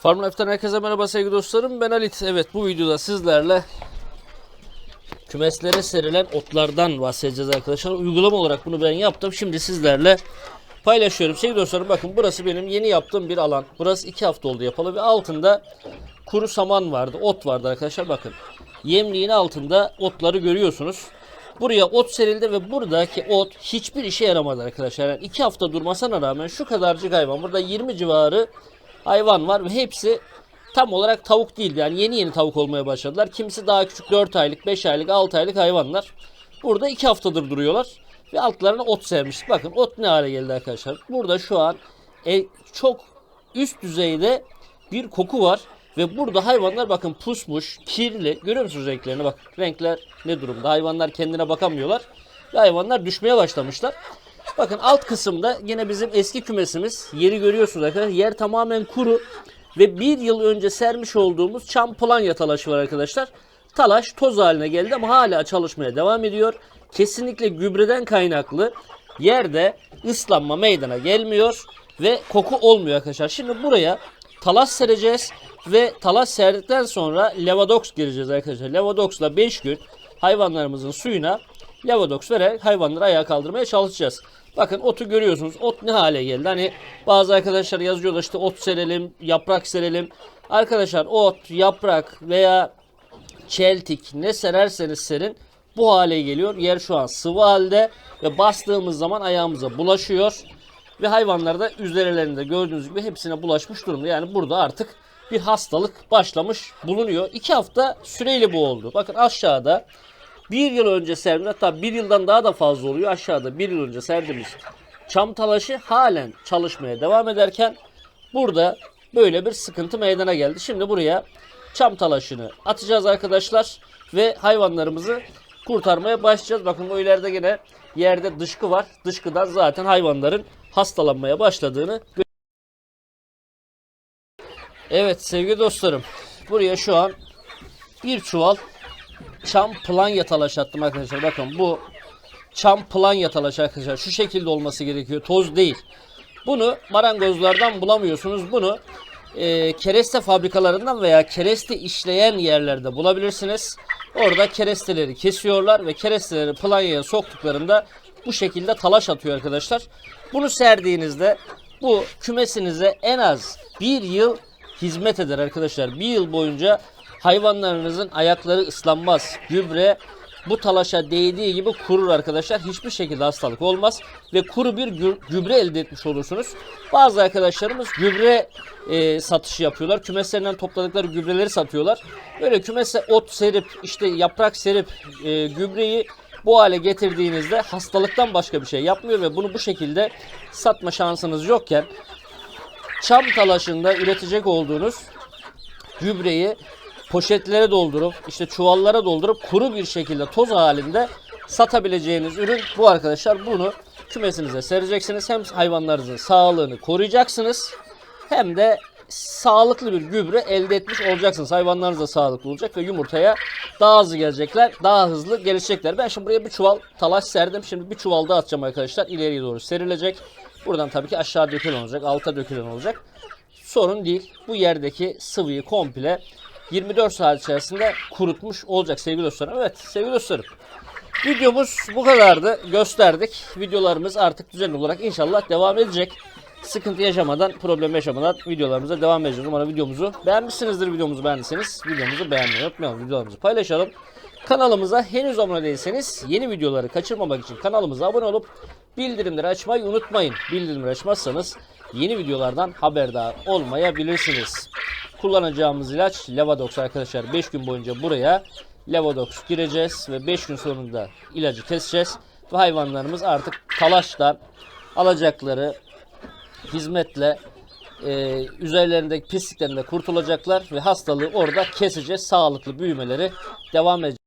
Farm Life'den herkese merhaba sevgili dostlarım. Ben Halit. Evet bu videoda sizlerle kümeslere serilen otlardan bahsedeceğiz arkadaşlar. Uygulama olarak bunu ben yaptım. Şimdi sizlerle paylaşıyorum. Sevgili dostlarım bakın burası benim yeni yaptığım bir alan. Burası iki hafta oldu yapalı ve altında kuru saman vardı, ot vardı arkadaşlar bakın. Yemliğin altında otları görüyorsunuz. Buraya ot serildi ve buradaki ot hiçbir işe yaramadı arkadaşlar. Yani iki hafta durmasına rağmen şu kadarcık hayvan. Burada 20 civarı hayvan var ve hepsi tam olarak tavuk değil. Yani yeni yeni tavuk olmaya başladılar. Kimisi daha küçük 4 aylık, 5 aylık, 6 aylık hayvanlar. Burada 2 haftadır duruyorlar. Ve altlarına ot sermiş. Bakın ot ne hale geldi arkadaşlar. Burada şu an e, çok üst düzeyde bir koku var. Ve burada hayvanlar bakın pusmuş, kirli. Görüyor musunuz renklerini? Bak renkler ne durumda? Hayvanlar kendine bakamıyorlar. Ve hayvanlar düşmeye başlamışlar. Bakın alt kısımda yine bizim eski kümesimiz. Yeri görüyorsunuz arkadaşlar. Yer tamamen kuru. Ve bir yıl önce sermiş olduğumuz çam planya talaşı var arkadaşlar. Talaş toz haline geldi ama hala çalışmaya devam ediyor. Kesinlikle gübreden kaynaklı yerde ıslanma meydana gelmiyor ve koku olmuyor arkadaşlar. Şimdi buraya talaş sereceğiz ve talaş serdikten sonra Levadox gireceğiz arkadaşlar. Levadox'la 5 gün hayvanlarımızın suyuna Levadox vererek hayvanları ayağa kaldırmaya çalışacağız. Bakın otu görüyorsunuz. Ot ne hale geldi? Hani bazı arkadaşlar yazıyorlar işte ot serelim, yaprak serelim. Arkadaşlar ot, yaprak veya çeltik ne sererseniz serin bu hale geliyor. Yer şu an sıvı halde ve bastığımız zaman ayağımıza bulaşıyor. Ve hayvanlar da üzerlerinde gördüğünüz gibi hepsine bulaşmış durumda. Yani burada artık bir hastalık başlamış bulunuyor. İki hafta süreyle bu oldu. Bakın aşağıda bir yıl önce serdiğimiz hatta bir yıldan daha da fazla oluyor. Aşağıda bir yıl önce serdiğimiz çam talaşı halen çalışmaya devam ederken burada böyle bir sıkıntı meydana geldi. Şimdi buraya çam talaşını atacağız arkadaşlar ve hayvanlarımızı kurtarmaya başlayacağız. Bakın o ileride yine yerde dışkı var. Dışkıdan zaten hayvanların hastalanmaya başladığını Evet sevgili dostlarım. Buraya şu an bir çuval çam planya talaşı attım arkadaşlar. Bakın bu çam planya talaşı arkadaşlar. Şu şekilde olması gerekiyor. Toz değil. Bunu marangozlardan bulamıyorsunuz. Bunu e, kereste fabrikalarından veya kereste işleyen yerlerde bulabilirsiniz. Orada keresteleri kesiyorlar ve keresteleri planyaya soktuklarında bu şekilde talaş atıyor arkadaşlar. Bunu serdiğinizde bu kümesinize en az bir yıl hizmet eder arkadaşlar. Bir yıl boyunca hayvanlarınızın ayakları ıslanmaz. Gübre bu talaşa değdiği gibi kurur arkadaşlar. Hiçbir şekilde hastalık olmaz ve kuru bir gü- gübre elde etmiş olursunuz. Bazı arkadaşlarımız gübre e, satışı yapıyorlar. Kümeslerinden topladıkları gübreleri satıyorlar. Böyle kümese ot serip işte yaprak serip e, gübreyi bu hale getirdiğinizde hastalıktan başka bir şey yapmıyor ve bunu bu şekilde satma şansınız yokken çam talaşında üretecek olduğunuz gübreyi poşetlere doldurup işte çuvallara doldurup kuru bir şekilde toz halinde satabileceğiniz ürün bu arkadaşlar. Bunu kümesinize sereceksiniz. Hem hayvanlarınızın sağlığını koruyacaksınız hem de sağlıklı bir gübre elde etmiş olacaksınız. Hayvanlarınız da sağlıklı olacak ve yumurtaya daha hızlı gelecekler. Daha hızlı gelişecekler. Ben şimdi buraya bir çuval talaş serdim. Şimdi bir çuval daha atacağım arkadaşlar. İleriye doğru serilecek. Buradan tabii ki aşağı dökülen olacak. Alta dökülen olacak. Sorun değil. Bu yerdeki sıvıyı komple 24 saat içerisinde kurutmuş olacak sevgili dostlarım. Evet sevgili dostlarım. Videomuz bu kadardı. Gösterdik. Videolarımız artık düzenli olarak inşallah devam edecek. Sıkıntı yaşamadan, problem yaşamadan videolarımıza devam edeceğiz. Umarım videomuzu beğenmişsinizdir. Videomuzu beğendiyseniz videomuzu beğenmeyi unutmayalım. Videolarımızı paylaşalım. Kanalımıza henüz abone değilseniz yeni videoları kaçırmamak için kanalımıza abone olup bildirimleri açmayı unutmayın. Bildirimleri açmazsanız yeni videolardan haberdar olmayabilirsiniz. Kullanacağımız ilaç Levadox arkadaşlar. 5 gün boyunca buraya Levadox gireceğiz ve 5 gün sonunda ilacı keseceğiz. Ve hayvanlarımız artık talaştan alacakları hizmetle e, üzerlerindeki pisliklerinde kurtulacaklar ve hastalığı orada keseceğiz. Sağlıklı büyümeleri devam edecek.